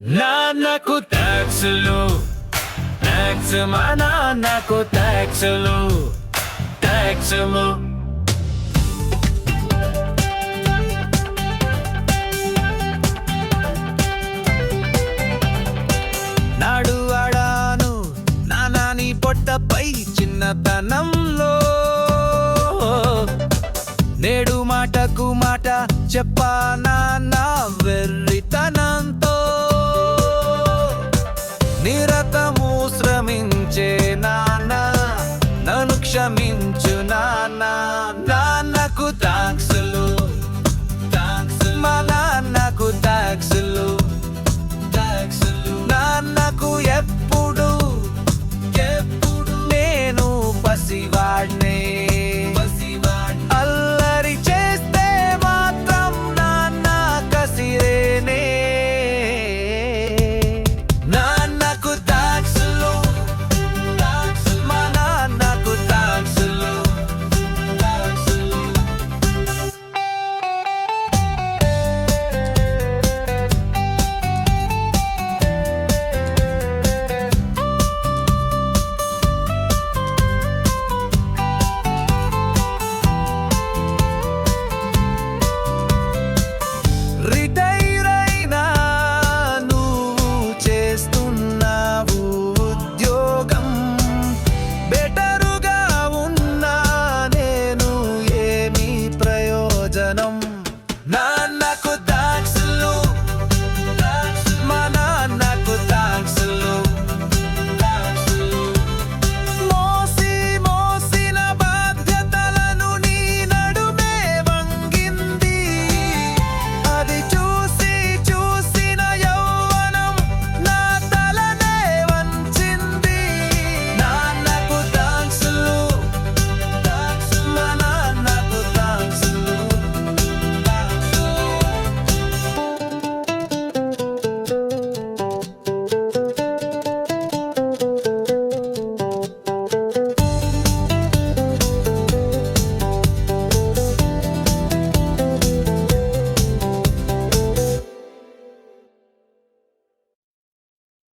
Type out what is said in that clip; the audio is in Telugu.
నాన్నకు ట్యాక్సులు ట్యాక్స్ మా నాన్నకు ట్యాక్సులు ట్యాక్సులు. నాడు ఆడాను నానాని పొట్టపై చిన్నతనంలో. నేడు మాటకు మాట చెప్పా నాన్న так